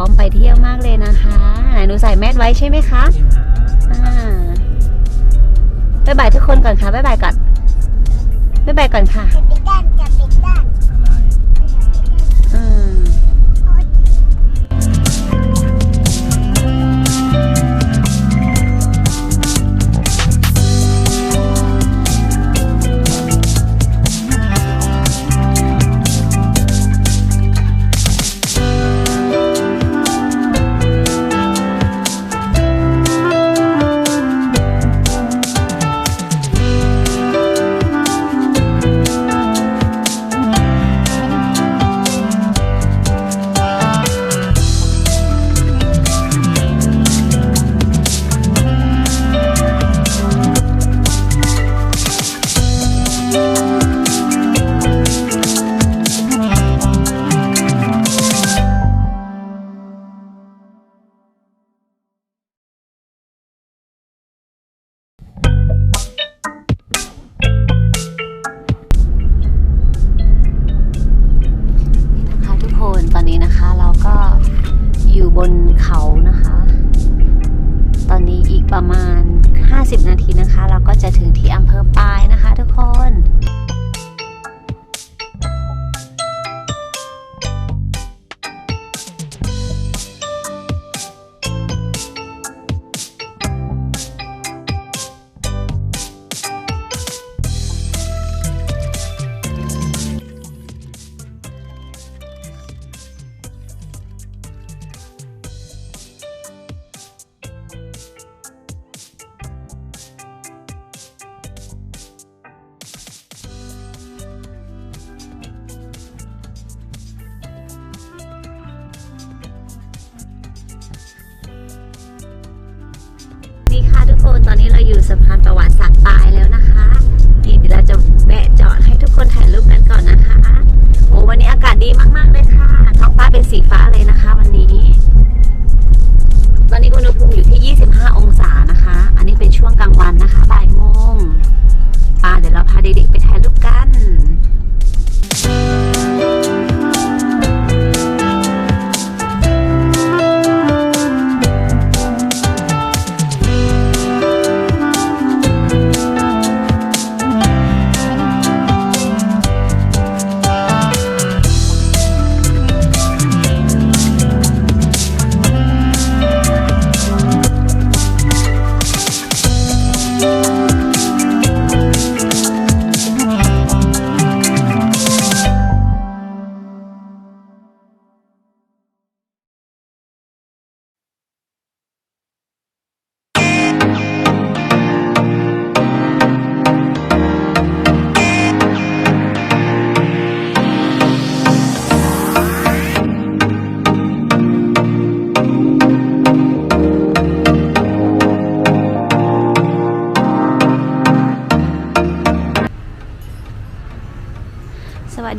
ร้อมไปเที่ยวมากเลยนะคะไหนหนูใส่แมสไว้ใช่ไหมคะที่หาอ่าบ๊ายบายทุกคนก่อนค่ะบ๊ายบายก่อนบ๊ายบายก่อนค่ะ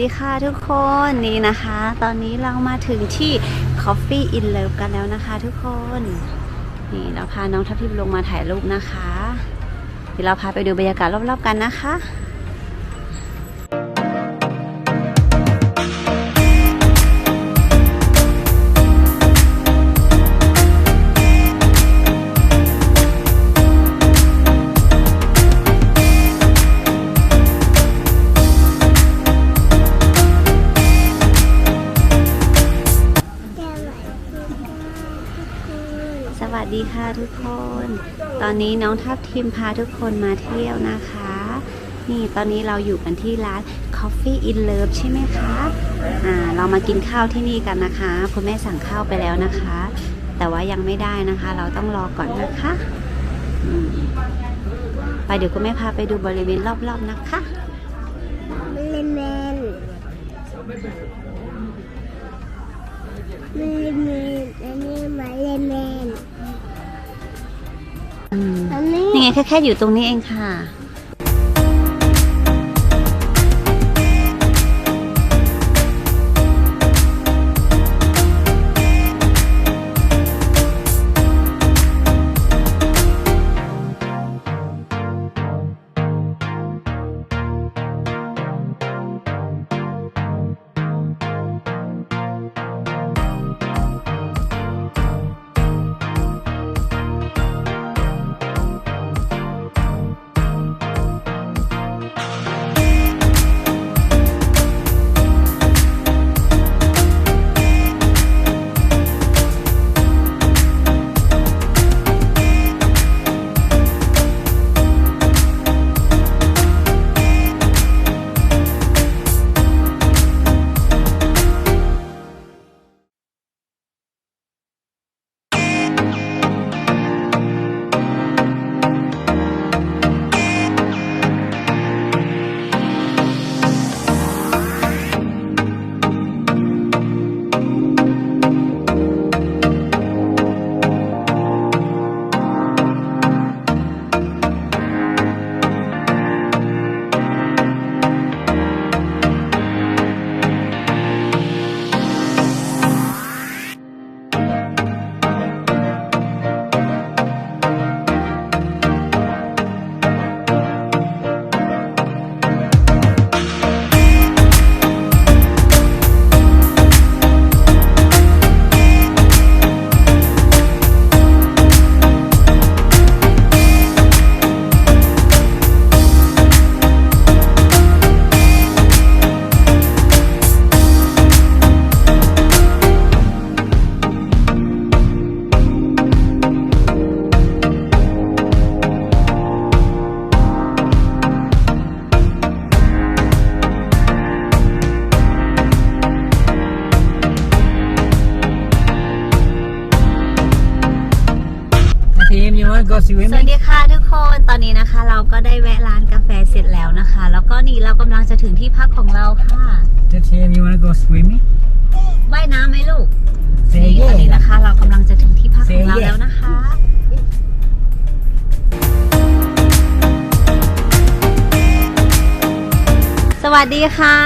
ดีค่ะทุกคนนี่นะคะ ตอนนี้เรามาถึงที่ Coffee in Love กันแล้วนะคะ ทุกคน นี่เราพาน้องทัพทิมลงมาถ่ายรูปนะคะ เดี๋ยวเราพาไปดูบรรยากาศรอบๆกันนะคะ อนนี้น้องทัพทีมพาทุกคนมาเที่ยวนะคะ นี่ตอนนี้เราอยู่กันที่ร้าน Coffee in Love ใช่ไหมคะอ่าเรามากินข้าวที่นี่กันนะคะคุณแม่สั่งข้าวไปแล้วนะคะ แต่ว่ายังไม่ได้นะคะ เราต้องรอก่อนนะคะไปเดี๋ยวคุณแม่พาไปดูบริเวณรอบๆนะคะบริเลมนเลมนอันนี้มาเลม นอืมอันนี้นี่ไงแค่แค่อยู่ตรงนี้เองค่ะ team, you want to go สวั swimming? สดีค่ะทุกคนตอนนี้นะคะ เราก็ได้แวะร้านกาแฟเสร็จแล้วนะคะ แล้วก็นี่เรากำลังจะถึงที่พักของเราค่ะ The team, you want to go swimming? ว่ายน้ำไหมลูก Say นี่ตอนนี้ yeah. นะคะ เรากำลังจะถึงที่พักของเรา Say yes แล้วนะคะ สวัสดีค่ะ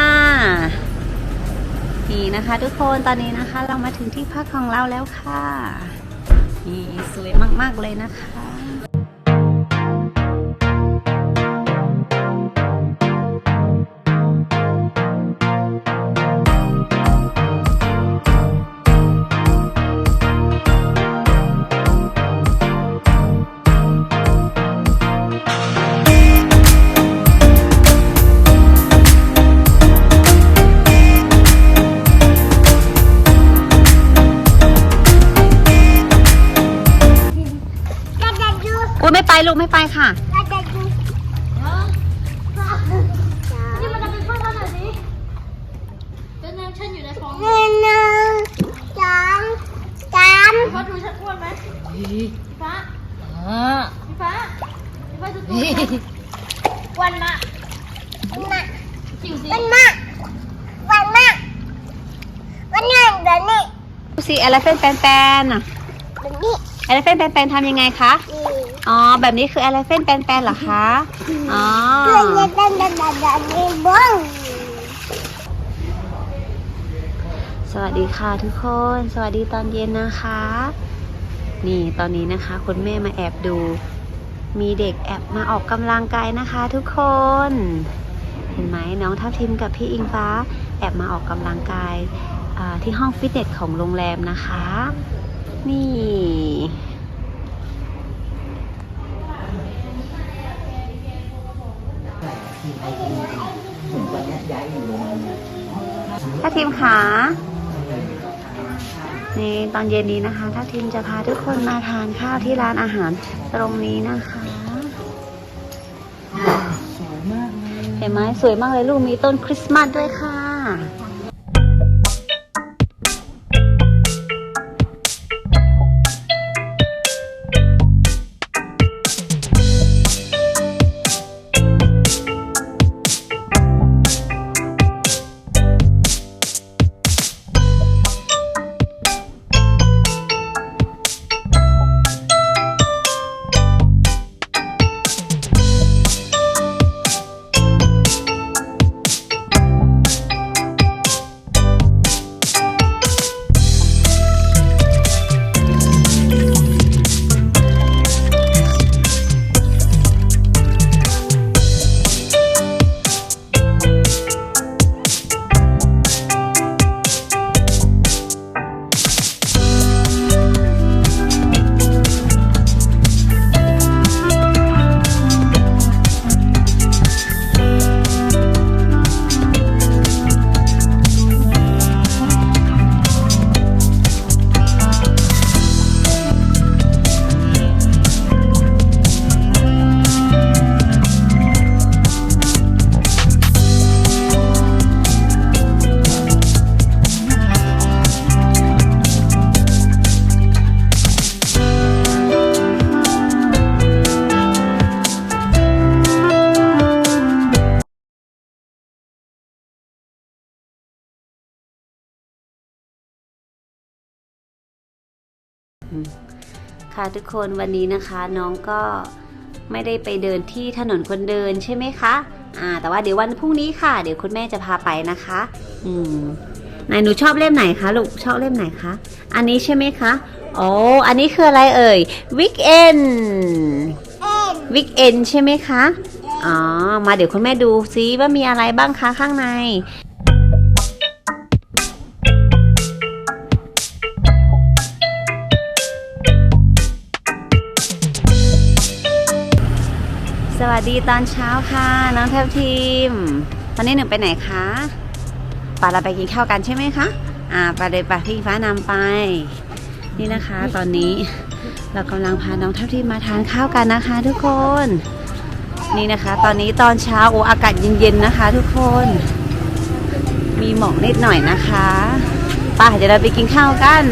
นี่นะคะ ทุกคนตอนนี้นะคะ เรามาถึงที่พักของเราแล้วค่ะ นี่สวยมากๆเลยนะคะ ลูกไม่ไปค่ะ เราจะดูนี่มันจะเป็นพ่อท่านไหนสิเป็นนางเช่นอยู่ในฟองหนึ่งหนึ่งสองสามฟ้าดูฉันอ้วนไหมพี่ฟ้าพี่ฟ้าพี่ฟ้าจะตัวอ้วนมากวันมากจิ๋วสิวันมากวันมากวันนี้แบบนี้ดูสิเอลเฟนแปนแปนอะแบบนี้เอลเฟนแปนแปนทำยังไงคะนี่ อ๋อ แบบนี้คือเอลเฟนแปนแปนเหรอคะ อ๋อบอสวัสดีค่ะทุกคน สวัสดีตอนเย็นนะคะ นี่ตอนนี้นะคะ คุณแม่มาแอบดู มีเด็กแอบมาออกกำลังกายนะคะทุกคน เห็นไหมน้องทัพทิมกับพี่อิงฟ้า แอบมาออกกำลังกายที่ห้องฟิตเนสของโรงแรมนะคะ นี่ ทีมขานี่ตอนเย็นนี้นะคะถ้าทีมจะพาทุกคนมาทานข้าวที่ร้านอาหารตรงนี้นะคะเห็นไหมสวยมากเลยลูกมีต้นคริสต์มาสด้วยค่ะ ค่ะทุกคนวันนี้นะคะน้องก็ไม่ได้ไปเดินที่ถนนคนเดินใช่ไหมคะอ่าแต่ว่าเดี๋ยววันพรุ่งนี้ค่ะ เดี๋ยวคุณแม่จะพาไปนะคะ อืมไหนหนูชอบเล่มไหนคะลูกชอบเล่มไหนคะอันนี้ใช่ไหมคะโอ้อันนี้คืออะไรเอ่ย weekend เอ็น weekend ใช่ไหมคะอ๋อมาเดี๋ยวคุณแม่ดูซิว่ามีอะไรบ้างคะข้างใน วัสดีตอนเช้าค่ะน้องแทบทีม ตอนนี้หนูไปไหนคะป่าเราไปกินข้าวกันใช่ไหมคะอ่าไปเลยป่ะพี่ฟ้านำไป นี่นะคะ ตอนนี้เรากำลังพาน้องแทัพทีมมาทานข้าวกันนะคะ ทุกคน นี่นะคะ ตอนนี้ตอนเช้าโออากาศเย็นๆนะคะ ทุกคน มีหมอกนิดหน่อยนะคะป่ะเดี๋ยวเราไปกินข้าวกัน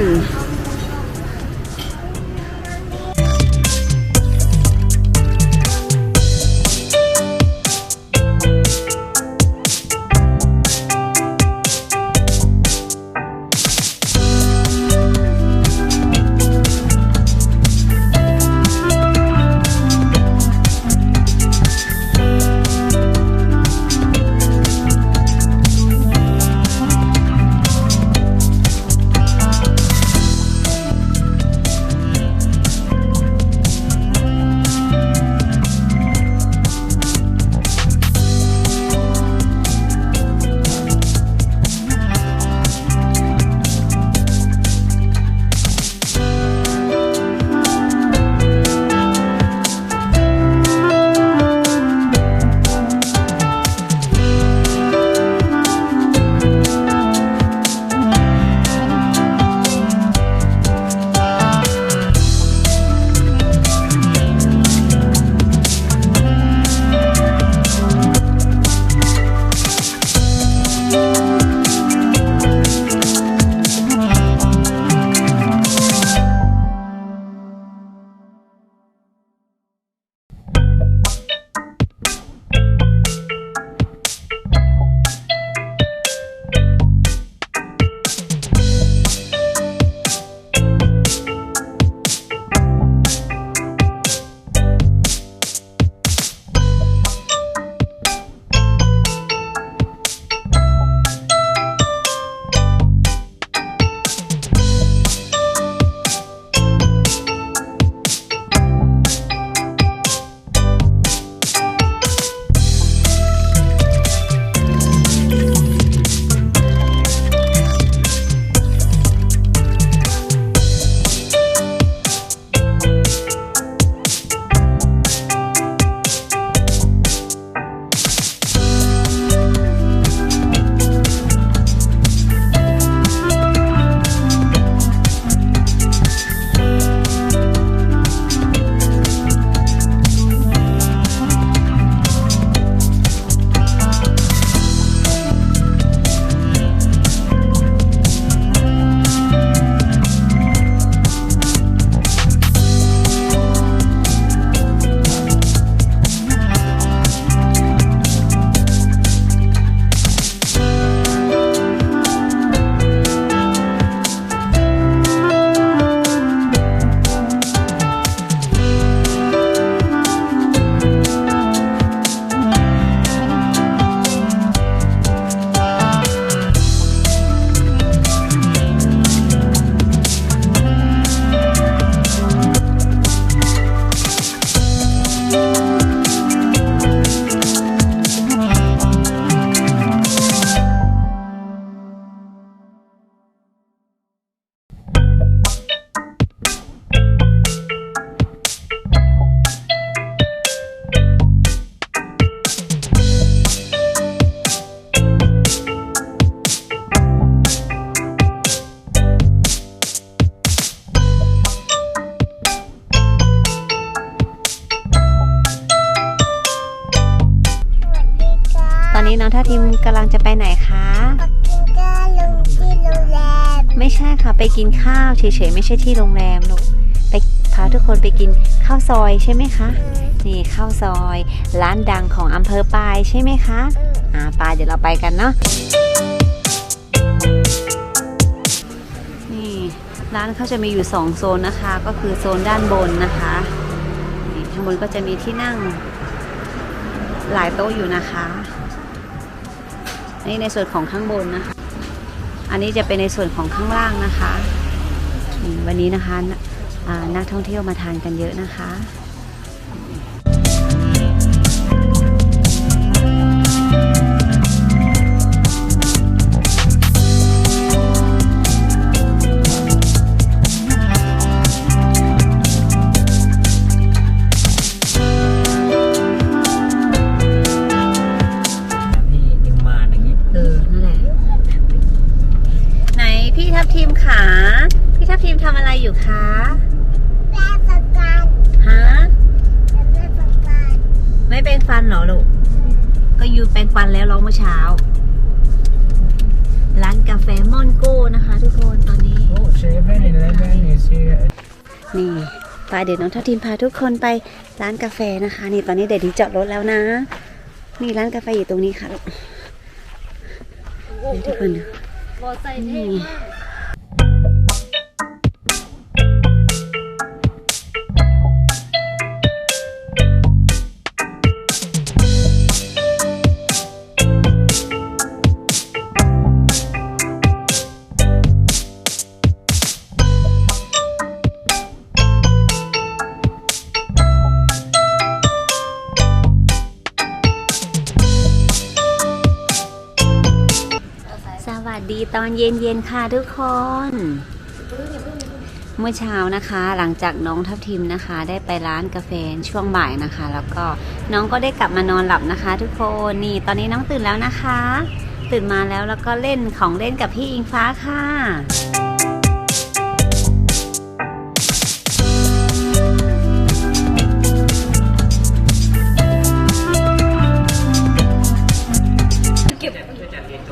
กินข้าวเฉยๆไม่ใช่ที่โรงแรมลูกไปพาทุกคนไปกินข้าวซอยใช่ไหมคะ นี่ข้าวซอย ร้านดังของอำเภอปายใช่ไหมคะอ่าปายเดี๋ยวเราไปกันเนาะนี่ร้านเขาจะมีอยู่สองโซนนะคะ ก็คือโซนด้านบนนะคะนี่ข้างบนก็จะมีที่นั่งหลายโต๊ะอยู่นะคะนี่ในส่วนของข้างบนนะคะ อันนี้จะเป็นในส่วนของข้างล่างนะคะ วันนี้นะคะนักท่องเที่ยวมาทานกันเยอะนะคะ อะไรอยู่คะแม่ประกันฮะแม่ประกันไม่แปรงฟันเหรอลูกก็ยูแปรงฟันแล้วร้องเมื่อเช้า ร้านกาแฟมอนโก้นะคะ ทุกคนตอนนี้โอ้เซเว่นอีเลฟเว่น is here นี่ไปเดี๋ยวน้องทัพทีมพาทุกคนไปร้านกาแฟนะคะ นี่ตอนนี้เด็ดดีจอดรถแล้วนะ นี่ร้านกาแฟอยู่ตรงนี้ค่ะลูกนี่ทุกคนดูบ เย็นๆค่ะทุกคน เมื่อเช้านะคะ หลังจากน้องทัพทิมนะคะ ได้ไปร้านกาแฟช่วงบ่ายนะคะ แล้วก็น้องก็ได้กลับมานอนหลับนะคะ ทุกคนนี่ตอนนี้น้องตื่นแล้วนะคะ ตื่นมาแล้วแล้วก็เล่นของเล่นกับพี่อิงฟ้าค่ะ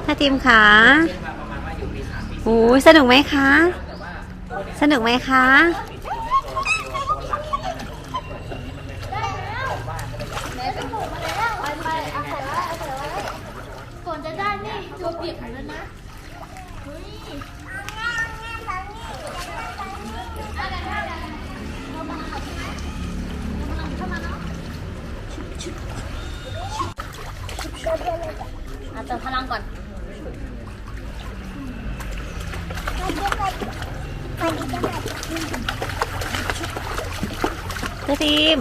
ถ้าทีมขา โอ้ยสนุกไหมคะ สนุกไหมคะ ก่อนจะได้นี่ตัวเปียกหมดแล้วนะเฮ้ยเอาเติมพลังก่อน เพื่อทีม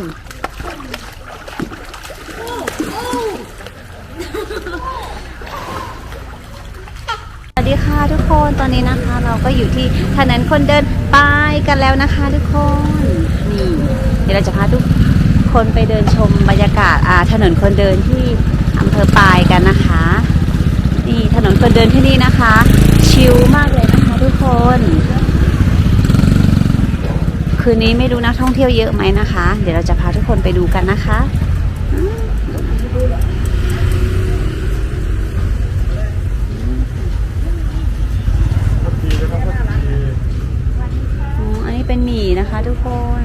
สวัสดีค่ะทุกคนตอนนี้นะคะ เราก็อยู่ที่ถนนคนเดินไปกันแล้วนะคะทุกคนนี่เดี๋ยวเราจะพาทุกคนไปเดินชมบรรยากาศอ่าถนนคนเดินที่อำเภอปายกันนะคะ นี่ถนนคนเดินที่นี่นะคะ ชิลมากเลย คน คืนนี้ไม่รู้นักท่องเที่ยวเยอะไหมนะคะ เดี๋ยวเราจะพาทุกคนไปดูกันนะคะอ๋ออันนี้เป็นหมี่นะคะทุกคน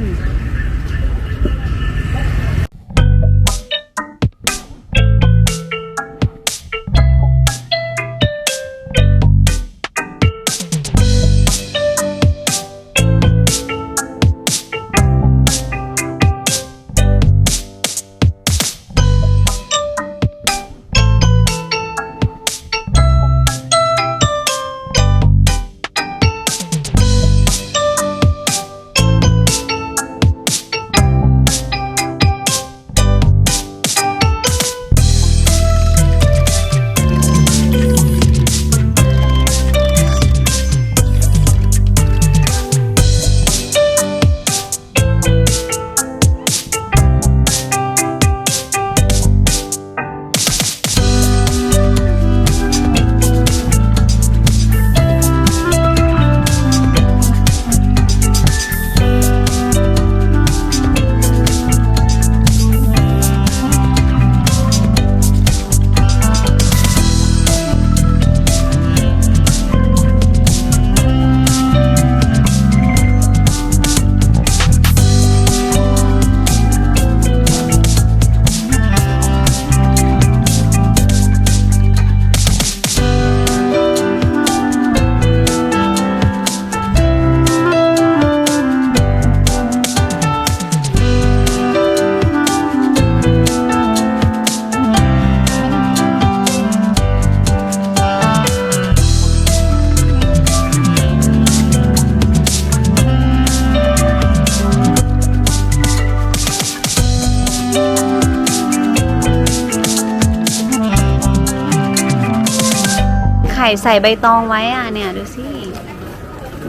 ข่ใส่ใบตองไว้อะเนี่ยดูสิ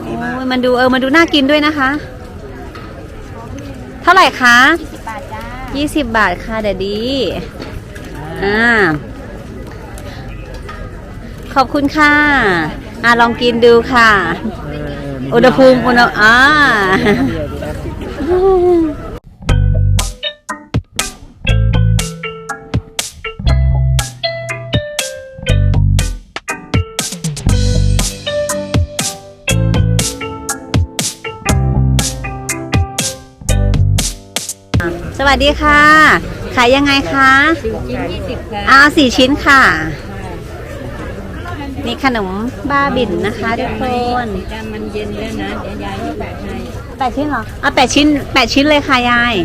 โอ้ยมันดูเออมันดูน่ากินด้วยนะคะ เท่าไหร่คะสิบบาทจ้ายี่สิบบาทค่ะเดดดีอ่าขอบคุณค่ะ อ่าลองกินดูค่ะ อุณหภูมิอุณหอ่าสวั สดีค่ะ ขายยังไงคะชิ้นยี่สิบค่ะเอาสี่ชิ้นค่ะ นี่ขนมบ้าบินนะคะทุกคนจานมันเย็นแล้วนะเดี๋ยวยายจะแบกให้แปดชิ้นเหรอเอาแปดชิ้นแปดชิ้นเลยค่ะยาย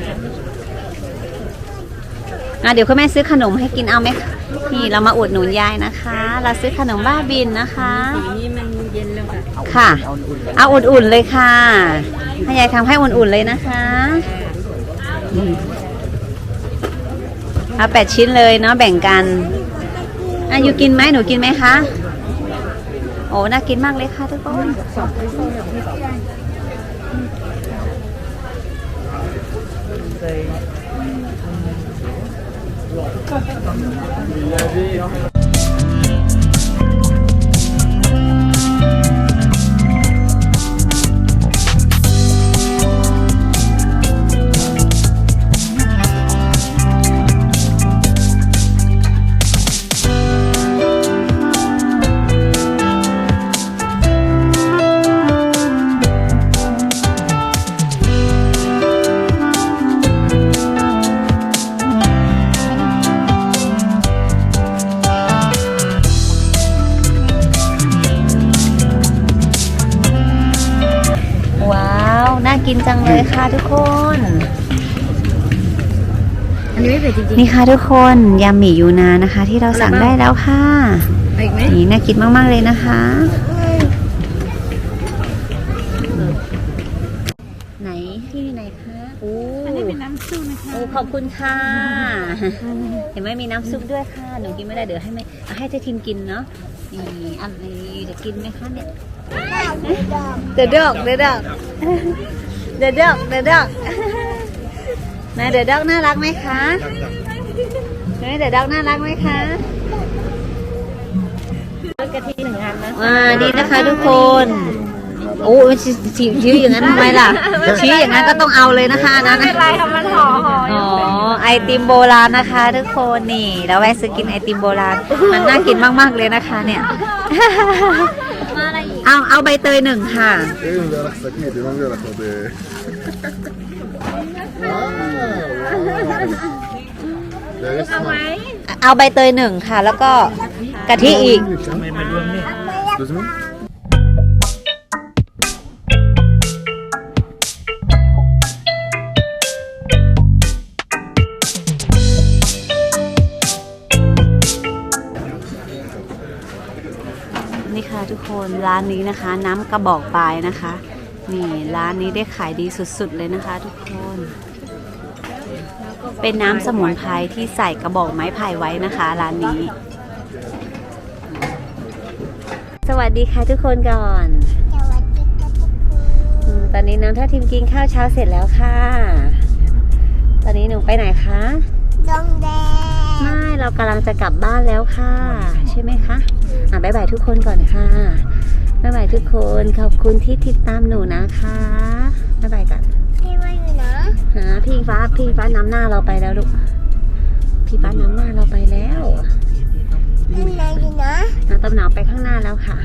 อะเดี๋ยวคุณแม่ซื้อขนมให้กินเอาไหมคะนี่เรามาอุดหนุนยายนะคะ เราซื้อขนมบ้าบินนะคะสีนี้มันเย็นแล้วค่ะค่ะ เอาอุ่นๆเลยค่ะให้ยายทำให้อุ่นๆเลยนะคะอืม เอาแปดชิ้นเลยเนาะแบ่งกันอะอยู่กินไหมหนูกินไหมคะ โอ้น่ากินมากเลยค่ะทุกคนเจริงนี่ค่ะทุกคนยำหมี่ยูนานนะคะ ที่เราสั่งได้แล้วค่ะๆอีกไหมนี่น่ากินมาก ๆ เลยนะคะ ไหนที่ไหนคะโอ้อันนี้เป็นน้ำซุปนะคะ โอ้ขอบคุณค่ะ เห็นไหมมีน้ำซุปด้วยค่ะ หนูกินไม่ได้เดี๋ยวให้แม่เอาให้เจ๊ทิมกินเนาะนี่อะไรจะกินไหมคะเนี่ย The dog The dog The dog The dog นาย The dog น่ารักไหมคะนาย The dog น่ารักไหมคะกะทิหนึ่งอันนะอ่านี่นะคะทุกคนโอ้ยชี้ชี้ชี้อย่างนั้นทำไมล่ะชี้อย่างนั้นก็ต้องเอาเลยนะคะอันนั้นนะไรค่ะมันห่อห่ออ๋อไอติมโบราณนะคะ ทุกคนนี่เราแวะซื้อกินไอติมโบราณมันน่ากินมากๆเลยนะคะเนี่ยมาอะไรอีกเอาเอาใบเตยหนึ่งค่ะ เอาใบเตยหนึ่งค่ะ แล้วก็กะทิอีก Du som นี่ค่ะทุกคนร้านนี้นะคะ น้ำกระบอกปลายนะคะ นี่ร้านนี้ได้ขายดีสุดๆเลยนะคะ ทุกคน เป็นน้ำสมุนไพรที่ใส่กระบอกไม้ไผ่ไว้นะคะร้านนี้ สวัสดีค่ะทุกคนก่อนสวัสดีค่ะทุกคนอืมตอนนี้น้องท่าทีมกินข้าวเช้าเสร็จแล้วค่ะ ตอนนี้หนูไปไหนคะดงแดง ไม่ เรากำลังจะกลับบ้านแล้วค่ะ ใช่ไหมคะ อะบ๊ายบายทุกคนก่อนค่ะบ๊ายบายทุกคน ขอบคุณที่ติดตามหนูนะคะบ๊ายบายกันพี่ว่าอยู่นะ หาพี่ฟ้าพี่ฟ้านำหน้าเราไปแล้วลูก พี่ฟ้านำหน้าเราไปแล้วพี่นายอยู่นะน้าต้มหนาวไปข้างหน้าแล้วค่ะ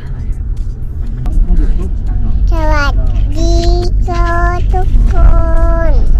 สวัสดีค่ะทุกคน